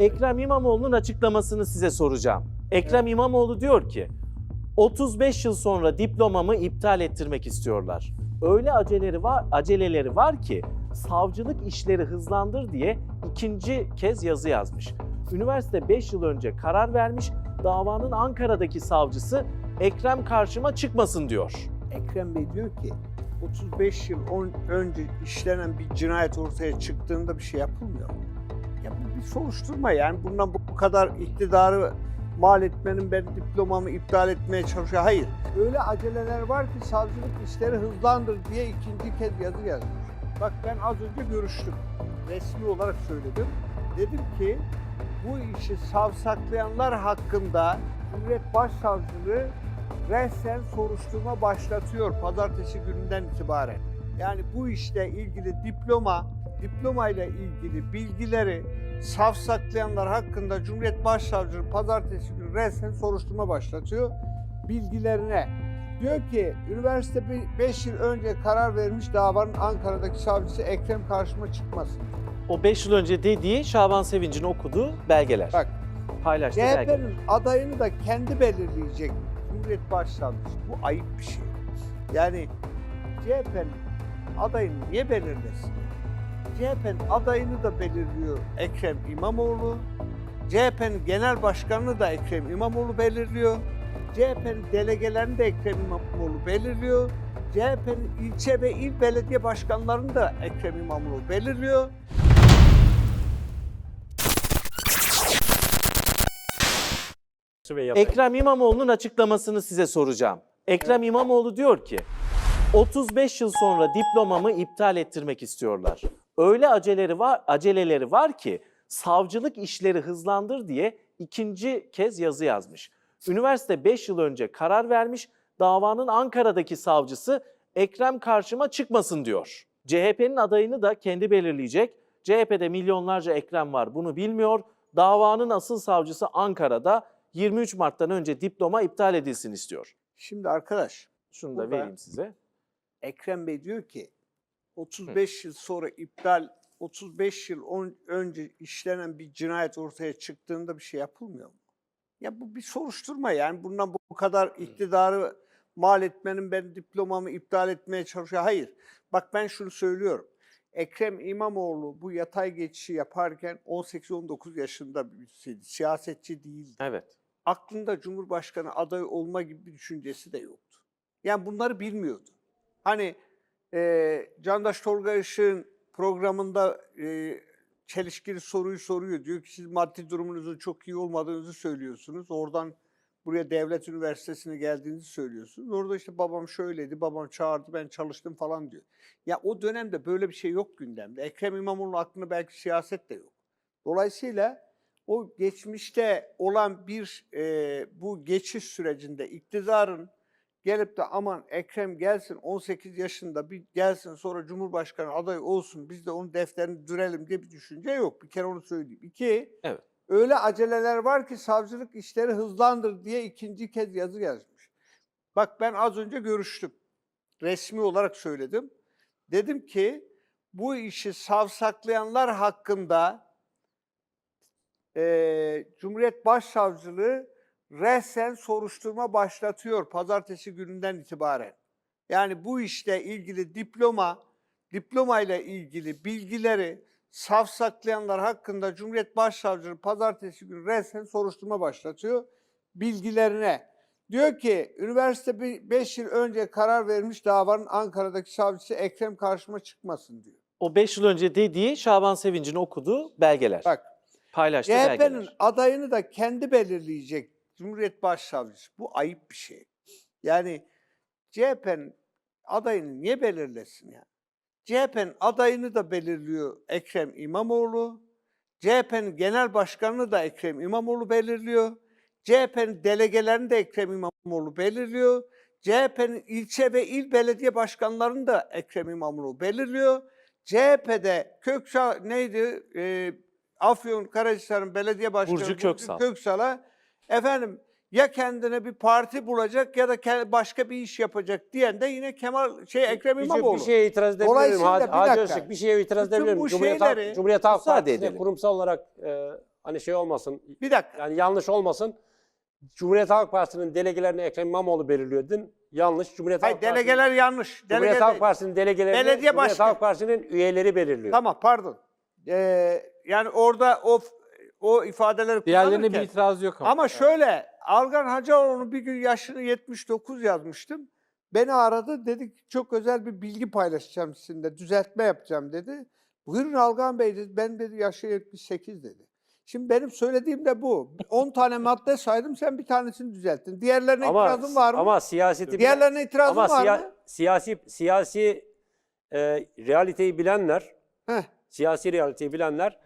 Ekrem İmamoğlu'nun açıklamasını size soracağım. Ekrem İmamoğlu diyor ki 35 yıl sonra diplomamı iptal ettirmek istiyorlar. Öyle aceleleri var, aceleleri var ki savcılık işleri hızlandır diye ikinci kez yazı yazmış. Üniversite 5 yıl önce karar vermiş, davanın Ankara'daki savcısı Ekrem karşıma çıkmasın diyor. Ekrem Bey diyor ki 35 yıl önce işlenen bir cinayet ortaya çıktığında bir şey yapılmıyor. Ya bir soruşturma yani bundan bu kadar iktidarı mal etmenin ben diplomamı iptal etmeye çalışıyor. Hayır. Öyle aceleler var ki savcılık işleri hızlandır diye ikinci kez yazı yazmış. Bak ben az önce görüştüm. Resmi olarak söyledim. Dedim ki bu işi savsaklayanlar hakkında Cumhuriyet Başsavcılığı resen soruşturma başlatıyor pazartesi gününden itibaren. Yani bu işle ilgili diploma, diploma ile ilgili bilgileri savsaklayanlar hakkında Cumhuriyet Başsavcılığı pazartesi günü resen soruşturma başlatıyor bilgilerine. Diyor ki üniversite 5 yıl önce karar vermiş davanın Ankara'daki savcısı Ekrem karşıma çıkmasın. O 5 yıl önce dediği Şaban Sevinç'in okuduğu belgeler. Bak belgeler. CHP'nin adayını da kendi belirleyecek Cumhuriyet Başsavcısı. Bu ayıp bir şey. Yani CHP'nin adayını niye belirlesin? CHP'nin adayını da belirliyor Ekrem İmamoğlu. CHP'nin genel başkanını da Ekrem İmamoğlu belirliyor. CHP'nin delegelerini de Ekrem İmamoğlu belirliyor. CHP'nin ilçe ve il belediye başkanlarını da Ekrem İmamoğlu belirliyor. Ekrem İmamoğlu'nun açıklamasını size soracağım. Ekrem İmamoğlu diyor ki 35 yıl sonra diplomamı iptal ettirmek istiyorlar. Öyle aceleleri var, aceleleri var ki savcılık işleri hızlandır diye ikinci kez yazı yazmış. Üniversite 5 yıl önce karar vermiş, davanın Ankara'daki savcısı Ekrem karşıma çıkmasın diyor. CHP'nin adayını da kendi belirleyecek. CHP'de milyonlarca Ekrem var bunu bilmiyor. Davanın asıl savcısı Ankara'da 23 Mart'tan önce diploma iptal edilsin istiyor. Şimdi arkadaş Şunu da vereyim size. Ekrem Bey diyor ki 35 yıl sonra iptal 35 yıl on- önce işlenen bir cinayet ortaya çıktığında bir şey yapılmıyor mu? Ya bu bir soruşturma yani bundan bu kadar iktidarı mal etmenin ben diplomamı iptal etmeye çalışıyor. Hayır. Bak ben şunu söylüyorum. Ekrem İmamoğlu bu yatay geçişi yaparken 18-19 yaşında birisiydi. Siyasetçi değildi Evet. aklında Cumhurbaşkanı adayı olma gibi bir düşüncesi de yoktu. Yani bunları bilmiyordu. Hani e, Candaş Tolga Işık'ın programında e, çelişkili soruyu soruyor. Diyor ki siz maddi durumunuzun çok iyi olmadığınızı söylüyorsunuz. Oradan buraya devlet üniversitesine geldiğinizi söylüyorsunuz. Orada işte babam şöyleydi, babam çağırdı, ben çalıştım falan diyor. Ya o dönemde böyle bir şey yok gündemde. Ekrem İmamoğlu'nun aklında belki siyaset de yok. Dolayısıyla o geçmişte olan bir e, bu geçiş sürecinde iktidarın gelip de aman Ekrem gelsin 18 yaşında bir gelsin sonra Cumhurbaşkanı adayı olsun biz de onun defterini dürelim diye bir düşünce yok. Bir kere onu söyleyeyim. İki, Evet. öyle aceleler var ki savcılık işleri hızlandır diye ikinci kez yazı yazmış. Bak ben az önce görüştüm. Resmi olarak söyledim. Dedim ki bu işi savsaklayanlar hakkında eee, Cumhuriyet Başsavcılığı resen soruşturma başlatıyor pazartesi gününden itibaren. Yani bu işle ilgili diploma, diploma ile ilgili bilgileri savsaklayanlar hakkında Cumhuriyet Başsavcılığı pazartesi günü resen soruşturma başlatıyor bilgilerine. Diyor ki üniversite 5 yıl önce karar vermiş davanın Ankara'daki savcısı Ekrem karşıma çıkmasın diyor. O 5 yıl önce dediği Şaban Sevinç'in okuduğu belgeler. Bak Paylaştığı CHP'nin belgeler. adayını da kendi belirleyecek Cumhuriyet Başsavcısı. Bu ayıp bir şey. Yani CHP'nin adayını niye belirlesin ya? CHP'nin adayını da belirliyor Ekrem İmamoğlu. CHP'nin genel başkanını da Ekrem İmamoğlu belirliyor. CHP'nin delegelerini de Ekrem İmamoğlu belirliyor. CHP'nin ilçe ve il belediye başkanlarını da Ekrem İmamoğlu belirliyor. CHP'de Köksal neydi? Ee, Afyon Karahisar'ın belediye başkanı Burcu Köksal. Köksal'a efendim ya kendine bir parti bulacak ya da başka bir iş yapacak diyen de yine Kemal şey Ekrem Bir, İmamoğlu. bir şeye itiraz edebilir miyim? Dolayısıyla Hadi, bir dakika. Öztürk, bir şeye itiraz Bütün edebilir miyim? bu Cumhuriyet, Halk- Cumhuriyet Halk Partisi'ne kurumsal olarak e, hani şey olmasın, Bir dakika. yani yanlış olmasın. Cumhuriyet Halk Partisi'nin delegelerini Ekrem İmamoğlu belirliyor dedin. Yanlış. Cumhuriyet Hayır Halk Partisi'nin- delegeler yanlış. Cumhuriyet Delege Halk değil. Partisi'nin delegelerini Belediye Cumhuriyet başkanı. Halk Partisi'nin üyeleri belirliyor. Tamam pardon. Ee, yani orada o o ifadeleri Diğerlerine bir kullanırken- itiraz yok ama. Ama şöyle Algan Hacıoğlu'nun bir gün yaşını 79 yazmıştım. Beni aradı dedi ki çok özel bir bilgi paylaşacağım sizinle düzeltme yapacağım dedi. Buyurun Algan Bey dedi ben dedi yaşı 78 dedi. Şimdi benim söylediğim de bu. 10 tane madde saydım sen bir tanesini düzelttin. Diğerlerine ama, itirazın var mı? Ama siyaseti Diğerlerine itirazın ama var siya- mı? siyasi siyasi e, realiteyi bilenler, Heh. siyasi realiteyi bilenler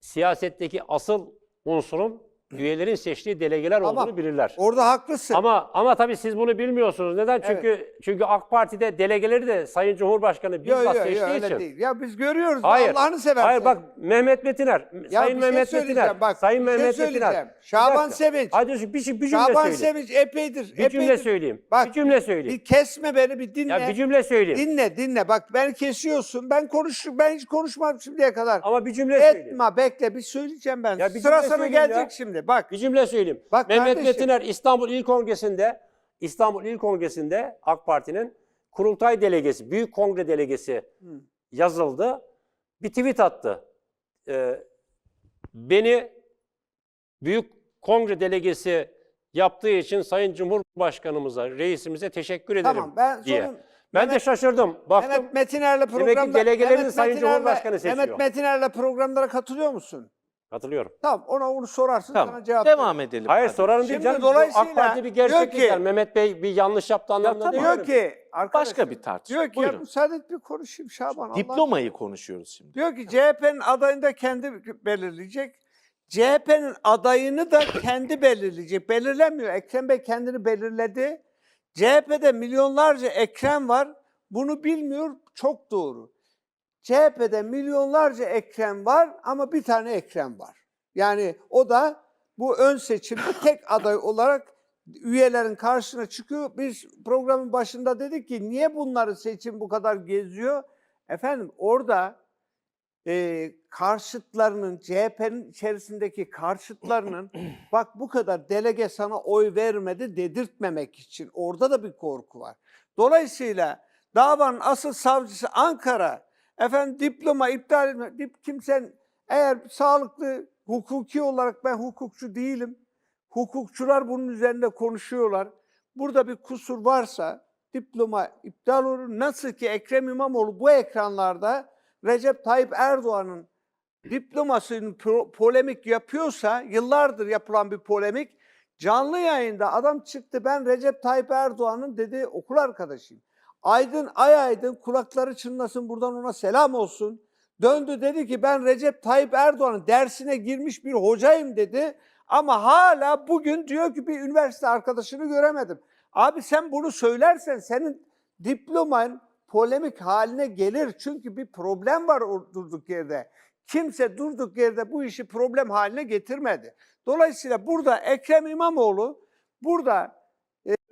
siyasetteki asıl unsurun üyelerin seçtiği delegeler Tamam. olduğunu bilirler. Orada haklısın. Ama ama tabii siz bunu bilmiyorsunuz. Neden? Çünkü çünkü AK Parti'de delegeleri de Sayın Cumhurbaşkanı Yok bizzat yok seçtiği yo, öyle için. değil. Ya biz görüyoruz. Hayır. Allah'ını seversen. Hayır bak Mehmet Metiner, Ya Sayın bir şey Mehmet söyleyeceğim, Metiner, bak, Sayın bir şey Mehmet söyleyeceğim. Metiner. Bir Şaban dakika. Sevinç. Hadi bir, bir, bir cümle Şaban söyleyeyim. Sevinç epeydir. Bir cümle epeydir. söyleyeyim. Bak, bir cümle söyleyeyim. Bir kesme beni bir dinle. ya bir cümle söyleyeyim. Dinle dinle. Bak beni kesiyorsun. Ben konuş ben hiç konuşmadım şimdiye kadar. Ama bir cümle söyleyeyim. Etme bekle bir söyleyeceğim ben. Ya bir Sıra cümle sana söyleyeyim gelecek ya. şimdi. Bak. Bir cümle söyleyeyim. Bak Mehmet kardeşim. Metiner İstanbul İl Kongresi'nde İstanbul İl Kongresi'nde AK Parti'nin kurultay delegesi, büyük kongre delegesi Hı. yazıldı. Bir tweet attı. Ee, beni büyük kongre delegesi yaptığı için Sayın Cumhurbaşkanımıza, reisimize teşekkür ederim Tamam ben diye. sorun. Ben de Mehmet- şaşırdım. Baktım Mehmet Metiner'le ki programda delegelerin Mehmet Sayın Metiner'le- Cumhurbaşkanı seçiyor. Mehmet Metiner'le programlara katılıyor musun? Katılıyorum. Tamam ona onu sorarsın sana Tamam. cevap Devam veririm. edelim. Hayır hadi. sorarım değil Şimdi canım. Bu dolayısıyla AK Parti bir diyor gerçek ki- değil. Mehmet Bey bir yanlış yaptı anlamında tamam. Diyor ki arkadaşım, Başka bir tartışma. Diyor ki ya Buyurun. müsaade et bir konuşayım Şaban. Allah Diplomayı konuşuyoruz şimdi. Diyor ki CHP'nin adayını da kendi belirleyecek. CHP'nin adayını da kendi belirleyecek. Belirlemiyor. Ekrem Bey kendini belirledi. CHP'de milyonlarca Ekrem var. Bunu bilmiyor. Çok doğru. CHP'de milyonlarca Ekrem var ama bir tane Ekrem var. Yani o da bu ön seçimde tek aday olarak üyelerin karşısına çıkıyor. Biz programın başında dedik ki niye bunları seçim bu kadar geziyor? Efendim orada e, karşıtlarının, CHP'nin içerisindeki karşıtlarının bak bu kadar delege sana oy vermedi dedirtmemek için orada da bir korku var. Dolayısıyla davanın asıl savcısı Ankara, efendim diploma iptal etme, dip, kimsen eğer sağlıklı, hukuki olarak ben hukukçu değilim, hukukçular bunun üzerinde konuşuyorlar. Burada bir kusur varsa diploma iptal olur. Nasıl ki Ekrem İmamoğlu bu ekranlarda Recep Tayyip Erdoğan'ın diplomasının pro- polemik yapıyorsa, yıllardır yapılan bir polemik, canlı yayında adam çıktı ben Recep Tayyip Erdoğan'ın dedi okul arkadaşıyım. Aydın ay aydın kulakları çınlasın buradan ona selam olsun. Döndü dedi ki ben Recep Tayyip Erdoğan'ın dersine girmiş bir hocayım dedi. Ama hala bugün diyor ki bir üniversite arkadaşını göremedim. Abi sen bunu söylersen senin diploman polemik haline gelir. Çünkü bir problem var durduk yerde. Kimse durduk yerde bu işi problem haline getirmedi. Dolayısıyla burada Ekrem İmamoğlu burada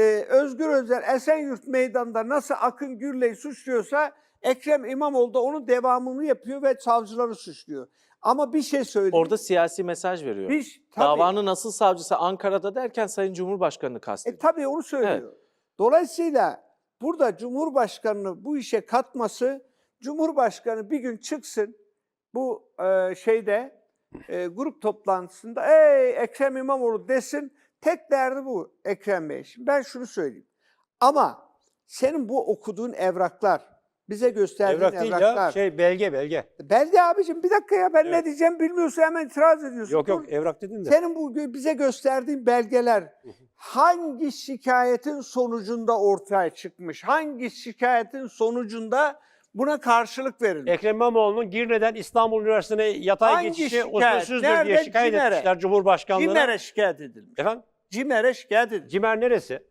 e, Özgür Özel Esenyurt Meydanı'nda nasıl Akın Gürley'i suçluyorsa Ekrem İmamoğlu da onun devamını yapıyor ve savcıları suçluyor. Ama bir şey söyleyeyim. Orada siyasi mesaj veriyor. bir, tabii, Davanın asıl savcısı Ankara'da derken Sayın Cumhurbaşkanı'nı E kastediyor. tabii onu söylüyor. Dolayısıyla burada Cumhurbaşkanı'nı bu işe katması, Cumhurbaşkanı bir gün çıksın bu e, şeyde e, grup toplantısında ey Ekrem İmamoğlu desin. Tek derdi bu Ekrem Bey. Şimdi ben şunu söyleyeyim. Ama senin bu okuduğun evraklar, bize gösterdiğin Evrak değil evraklar. ya şey belge belge. Belge abicim bir dakika ya ben ne Evet. diyeceğim bilmiyorsun hemen itiraz ediyorsun. Yok Dur. yok evrak dedin de. Senin bu gö- bize gösterdiğin belgeler hangi şikayetin sonucunda ortaya çıkmış? Hangi şikayetin sonucunda buna karşılık verilmiş? Ekrem İmamoğlu'nun Girne'den İstanbul Üniversitesi'ne yatay Hangi geçişi şikayet? usulsüzdür diye şikayet Cimer'e. etmişler Cumhurbaşkanlığına. Cimer'e şikayet edilmiş. Efendim? Cimer'e şikayet edilmiş. Cimer neresi?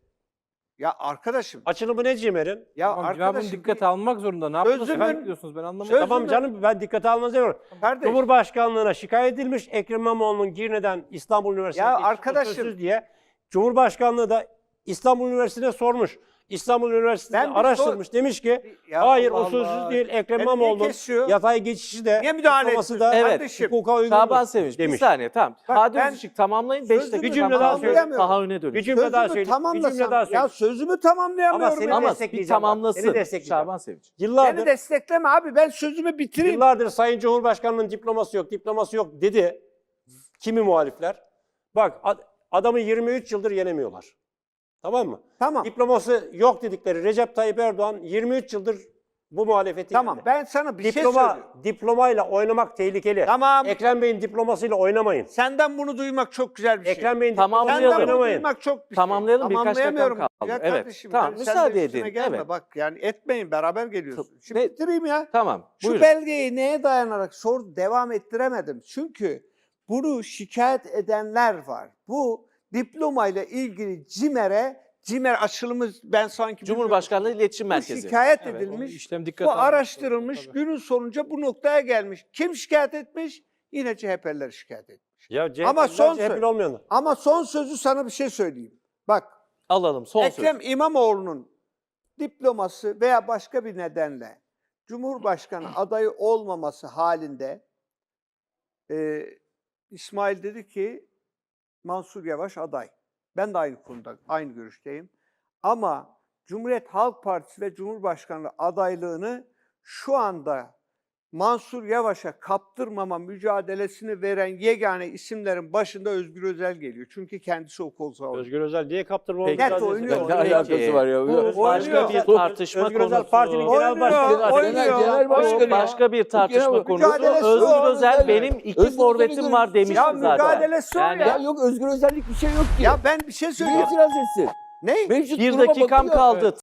Ya arkadaşım, Açılımı ne Cimer'in? ya Tamam, cevabını arkadaşım dikkate almak zorunda. Ne yapıyorsunuz? Sözümün- Efendim diyorsunuz ben anlamadım. Sözümün- Tamam canım ben dikkate almanızı diyorum. kardeş, Cumhurbaşkanlığına şikayet edilmiş Ekrem İmamoğlu'nun Girne'den İstanbul Üniversitesi'ne Ya geçişi arkadaşım- usulsüz diye Cumhurbaşkanlığı da İstanbul Üniversitesi'ne sormuş. İstanbul Üniversitesi Ben bir araştırmış. Demiş ki Ya hayır Allah usulsüz Allah. değil. Ekrem Beni niye İmamoğlu'nun kesiyor? yatay geçişi de Niye müdahale ediyorsun? da Evet. Kardeşim, hukuka uygundur Şaban Sevinç bir demiş. saniye tamam. Bak Hadi ben Özışık tamamlayın 5 sözümü dakika Bir cümle daha söyleyeyim. Tahayyüne Bir dönün. cümle daha Sözümü söyleyeyim. Bir tamamlasam. cümle daha Ya söyleyeyim. sözümü tamamlayamıyorum. Ama seni ya. Ama bir destekleyeceğim bak, tamamlasın seni destekleyeceğim. Şaban Sevinç. Beni Yıllardır, destekleme abi. Ben sözümü bitireyim. yıllardır Sayın Cumhurbaşkanı'nın diploması yok, diploması yok dedi. Kimi muhalifler? Bak ad- adamı 23 yıldır yenemiyorlar. Tamam mı? Tamam. Diploması yok dedikleri Recep Tayyip Erdoğan 23 yıldır bu muhalefeti Tamam. yendi. Ben sana bir şey Diploma, söylüyorum. diplomayla oynamak tehlikeli. Tamam. Ekrem Bey'in diplomasıyla oynamayın. Senden bunu duymak çok güzel bir şey. Ekrem Bey'in Tamamlayalım. diplomasıyla Senden bunu oynamayın. duymak çok bir Tamamlayalım, şey. birkaç dakikam Tamamlayamıyorum. kaldı. Ya Evet. kardeşim, Tamam, müsaade sen de üstüme edin. Gelme. Evet. Bak yani etmeyin beraber geliyorsun. Şimdi Ne- bitireyim ya. Tamam. Şu Buyurun. belgeyi neye dayanarak sor devam ettiremedim. Çünkü bunu şikayet edenler var. Bu diplomayla ilgili CİMER'e CİMER açılımı ben sanki Cumhurbaşkanlığı İletişim bu Merkezi. şikayet Evet, edilmiş. işlem dikkat Bu araştırılmış. Tabii. Günün sonunca bu noktaya gelmiş. Kim şikayet etmiş? Yine CHP'liler şikayet etmiş. Ya CHP'liler, Ama son CHP'li olmayanlar. Ama son sözü sana bir şey söyleyeyim. Bak Alalım son söz. Ekrem İmamoğlu'nun diploması veya başka bir nedenle Cumhurbaşkanı adayı olmaması halinde e, İsmail dedi ki Mansur Yavaş aday. Ben de aynı konuda aynı görüşteyim. Ama Cumhuriyet Halk Partisi ve Cumhurbaşkanlığı adaylığını şu anda Mansur Yavaş'a kaptırmama mücadelesini veren yegane isimlerin başında Özgür Özel geliyor. Çünkü kendisi o kol savunuyor. Özgür Özel diye kaptırma Peki. Net oynuyor. Ne alakası var ya? Bu Başka oynuyor. bir tartışma Özgür Özel konusu. partinin genel Oynuyor, başkanı. oynuyor. Genel başkanı. Başka bir tartışma konusu. Özgür. Özel benim iki forvetim var demişti Ya zaten. mücadelesi o Yani- ya. Ya yok özgür özellik bir şey yok ki. Ya ben bir şey söyleyeyim. itiraz etsin? Ne? Bir dakikam kaldı.